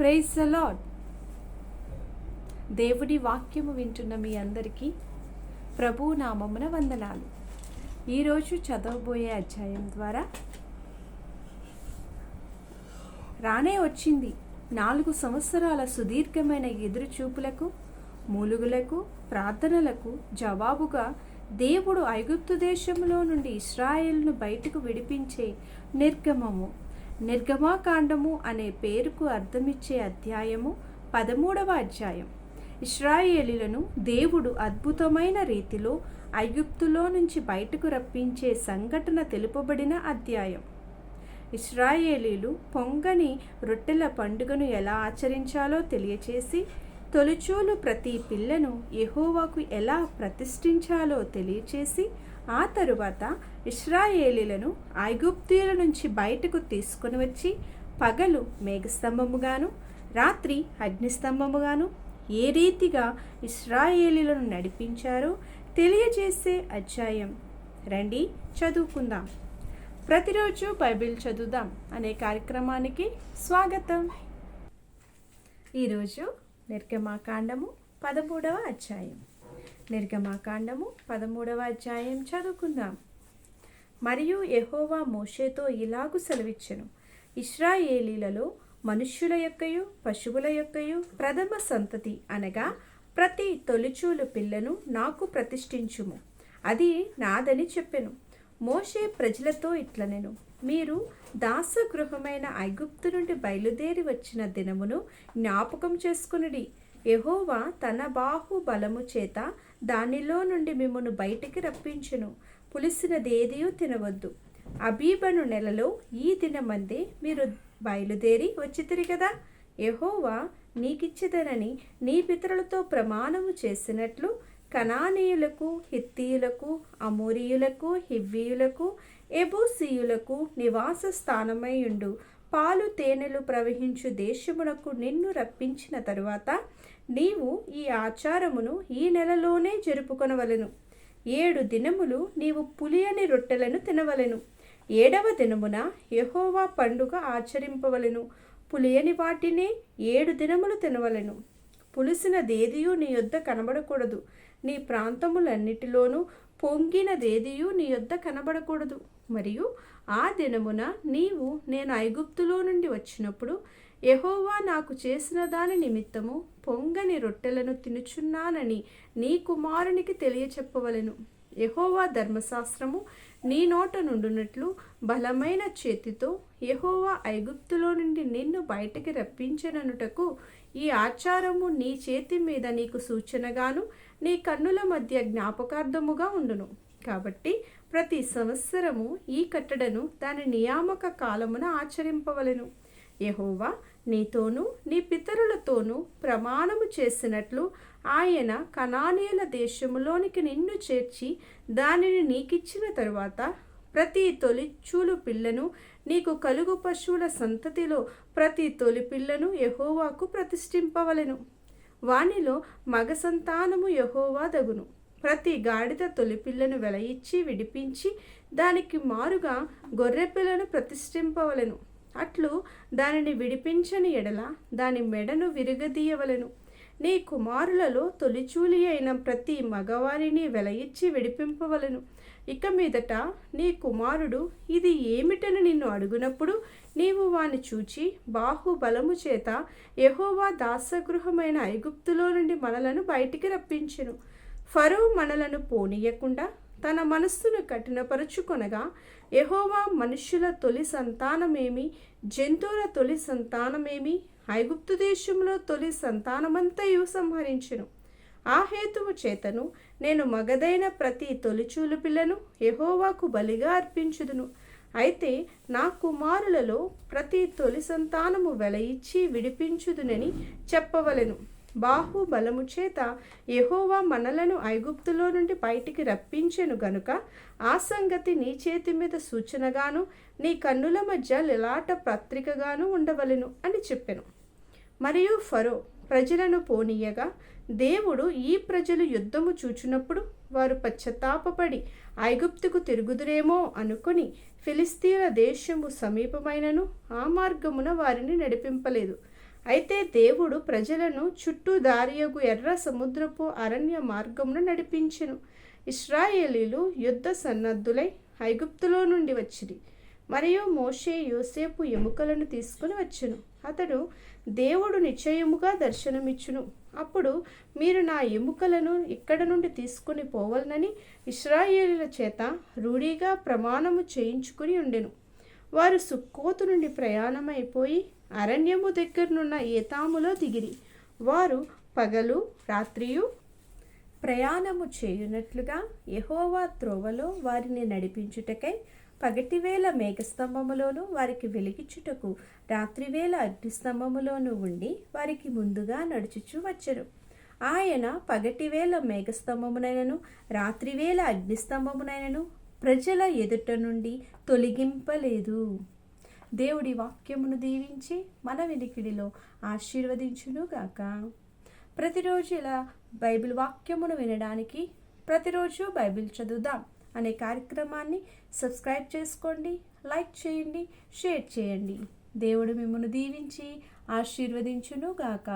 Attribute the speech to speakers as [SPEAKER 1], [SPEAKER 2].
[SPEAKER 1] Praise the lord దేవుడి వాక్యము వింటున్న మీ అందరికీ ప్రభు నామమున వందనాలు ఈరోజు చదవబోయే అధ్యాయం ద్వారా రానే వచ్చింది నాలుగు సంవత్సరాల సుదీర్ఘమైన ఎదురుచూపులకు మూలుగులకు ప్రార్థనలకు జవాబుగా దేవుడు ఐగుప్తు దేశంలో నుండి ఇస్రాయేల్ను బయటకు విడిపించే నిర్గమము. నిర్గమాకాండము అనే పేరుకు అర్థమిచ్చే అధ్యాయము పదమూడవ అధ్యాయం. ఇస్రాయేలీలను దేవుడు అద్భుతమైన రీతిలో ఐగుప్తులో నుంచి బయటకు రప్పించే సంఘటన తెలుపబడిన అధ్యాయం. ఇస్రాయేలీలు పొంగని రొట్టెల పండుగను ఎలా ఆచరించాలో తెలియచేసి తొలిచూలు ప్రతి పిల్లను ఎహోవాకు ఎలా ప్రతిష్ఠించాలో తెలియచేసి ఆ తరువాత ఇస్రాయేలీలను ఐగుప్తీయుల నుంచి బయటకు తీసుకొని వచ్చి పగలు మేఘస్తంభముగాను రాత్రి అగ్నిస్తంభముగాను ఏ రీతిగా ఇస్రాయేలీలను నడిపించారో తెలియజేసే అధ్యాయం. రండి చదువుకుందాం. ప్రతిరోజు బైబిల్ చదువుదాం అనే కార్యక్రమానికి స్వాగతం. ఈరోజు నిర్గమాకాండము పదమూడవ అధ్యాయం. నిర్గమాకాండము పదమూడవ అధ్యాయం చదువుకుందాం. మరియు యహోవా మోషేతో ఇలాగు సెలవిచ్చెను. ఇస్రాయేలీలలో మనుష్యుల యొక్కయు పశువుల యొక్కయు ప్రథమ సంతతి అనగా ప్రతి తొలిచూలు పిల్లను నాకు ప్రతిష్ఠించుము. అది నాదని చెప్పెను. మోషే ప్రజలతో ఇట్లనెను. మీరు దాసగృహమైన ఐగుప్తు నుండి బయలుదేరి వచ్చిన దినమును జ్ఞాపకం చేసుకునుడి. యహోవా తన బాహు బలము చేత దానిలో నుండి మిమ్మను బయటికి రప్పించును. పులిసినదేదియూ తినవద్దు. అబీబను నెలలో ఈ దినమందే మీరు బయలుదేరి వచ్చితిరి కదా? యహోవా నీకిచ్చిదనని నీ పితరులతో ప్రమాణము చేసినట్లు కనానీయులకు హిత్తీయులకు అమోరియులకు హివ్వీయులకు ఎబూసీయులకు నివాస స్థానమైయుండు పాలు తేనెలు ప్రవహించు దేశమునకు నిన్ను రప్పించిన తరువాత నీవు ఈ ఆచారమును ఈ నెలలోనే జరుపుకొనవలెను. ఏడు దినములు నీవు పులియని రొట్టెలను తినవలెను. ఏడవ దినమున యహోవా పండుగ ఆచరింపవలెను. పులియని వాటినే ఏడు దినములు తినవలెను. పులిసిన దేదియు నీ యొద్ద కనబడకూడదు. నీ ప్రాంతములన్నిటిలోనూ పొంగినదేదియు నీ యొద్ద కనబడకూడదు. మరియు ఆ దినమున నీవు నేను ఐగుప్తులో నుండి వచ్చినప్పుడు యహోవా నాకు చేసిన దాని నిమిత్తము పొంగని రొట్టెలను తినుచున్నానని నీ కుమారునికి తెలియచెప్పవలెను. యహోవా ధర్మశాస్త్రము నీ నోట నుండునట్లు బలమైన చేతితో యహోవా ఐగుప్తులో నుండి నిన్ను బయటికి రప్పించననుటకు ఈ ఆచారము నీ చేతి మీద నీకు సూచనగాను నీ కన్నుల మధ్య జ్ఞాపకార్థముగా ఉండును. కాబట్టి ప్రతి సంవత్సరము ఈ కట్టడను దాని నియామక కాలమున ఆచరింపవలెను. యహోవా నీతోనూ నీ పితరులతోనూ ప్రమాణము చేసినట్లు ఆయన కనానీయుల దేశములోనికి నిన్ను చేర్చి దానిని నీకిచ్చిన తరువాత ప్రతి తొలి చూలు పిల్లను నీకు కలుగు పశువుల సంతతిలో ప్రతి తొలి పిల్లను యహోవాకు ప్రతిష్ఠింపవలెను. వానిలో మగ సంతానము యహోవా దగును. ప్రతి గాడిద తొలి పిల్లను వెలయిచ్చి విడిపించి దానికి మారుగా గొర్రె పిల్లను ప్రతిష్ఠింపవలెను. అట్లు దానిని విడిపించని ఎడల దాని మెడను విరగదీయవలెను. నీ కుమారులలో తొలిచూలి అయిన ప్రతి మగవారిని వెలయిచ్చి విడిపింపవలెను. ఇక మీదట నీ కుమారుడు ఇది ఏమిటని నిన్ను అడుగునప్పుడు నీవు వాని చూచి బాహుబలము చేత యహోవా దాసగృహమైన ఐగుప్తులో నుండి మనలను బయటికి రప్పించెను. ఫరో మనలను పోనీయకుండా తన మనస్సును కఠినపరుచుకొనగా యహోవా మనుష్యుల తొలి సంతానమేమి? జంతువుల తొలి సంతానమేమి? ఐగుప్తు దేశంలో తొలి సంతానమంతయు సంహరించును. ఆ హేతువు చేతను నేను మగదైన ప్రతి తొలిచూలు పిల్లను యహోవాకు బలిగా అర్పించుదును. అయితే నా కుమారులలో ప్రతి తొలి సంతానము వెలయిచ్చి విడిపించుదునని చెప్పవలెను. బాహుబలము చేత యెహోవా మనలను ఐగుప్తులో నుండి బయటికి రప్పించెను గనుక ఆ సంగతి నీ చేతి మీద సూచనగాను నీ కన్నుల మధ్య లిలాట పత్రికగాను ఉండవలెను అని చెప్పెను. మరియు ఫరో ప్రజలను పోనీయగా దేవుడు ఈ ప్రజలు యుద్ధము చూచినప్పుడు వారు పశ్చత్తాపడి ఐగుప్తుకు తిరుగుదురేమో అనుకొని ఫిలిస్తీన్ల దేశము సమీపమైనను ఆ మార్గమున వారిని నడిపింపలేదు.
[SPEAKER 2] అయితే దేవుడు ప్రజలను చుట్టూ దారియగు ఎర్ర సముద్రపు అరణ్య మార్గమును నడిపించెను. ఇస్రాయేలీలు యుద్ధ సన్నద్ధులై ఐగుప్తులో నుండి వచ్చిరి. మరియు మోషే యోసేపు ఎముకలను తీసుకుని వచ్చెను. అతడు దేవుడు నిశ్చయముగా దర్శనమిచ్చును. అప్పుడు మీరు నా ఎముకలను ఇక్కడ నుండి తీసుకుని పోవలనని ఇస్రాయేలీల చేత రూఢీగా ప్రమాణము చేయించుకుని ఉండెను. వారు సుక్కోతు నుండి ప్రయాణమైపోయి అరణ్యము దగ్గరనున్న ఏతాములో దిగిరి. వారు పగలు రాత్రియు
[SPEAKER 1] ప్రయాణము చేయునట్లుగా యహోవా త్రోవలో వారిని నడిపించుటకై పగటివేళ మేఘస్తంభములోను వారికి వెలిగించుటకు రాత్రివేళ అగ్నిస్తంభములోను ఉండి వారికి ముందుగా నడుచుచు వచ్చరు ఆయన పగటివేళ మేఘస్తంభమునైనను రాత్రివేళ అగ్నిస్తంభమునైనను ప్రజల ఎదుట నుండి తొలగింపలేదు. దేవుడి వాక్యమును దీవించి మన వినికిడిలో ఆశీర్వదించునుగాక ప్రతిరోజు ఇలా బైబిల్ వాక్యమును వినడానికి ప్రతిరోజు బైబిల్ చదువుదాం అనే కార్యక్రమాన్ని సబ్స్క్రైబ్ చేసుకోండి లైక్ చేయండి షేర్ చేయండి. దేవుడు మిమ్మల్ని దీవించి ఆశీర్వదించును గాక.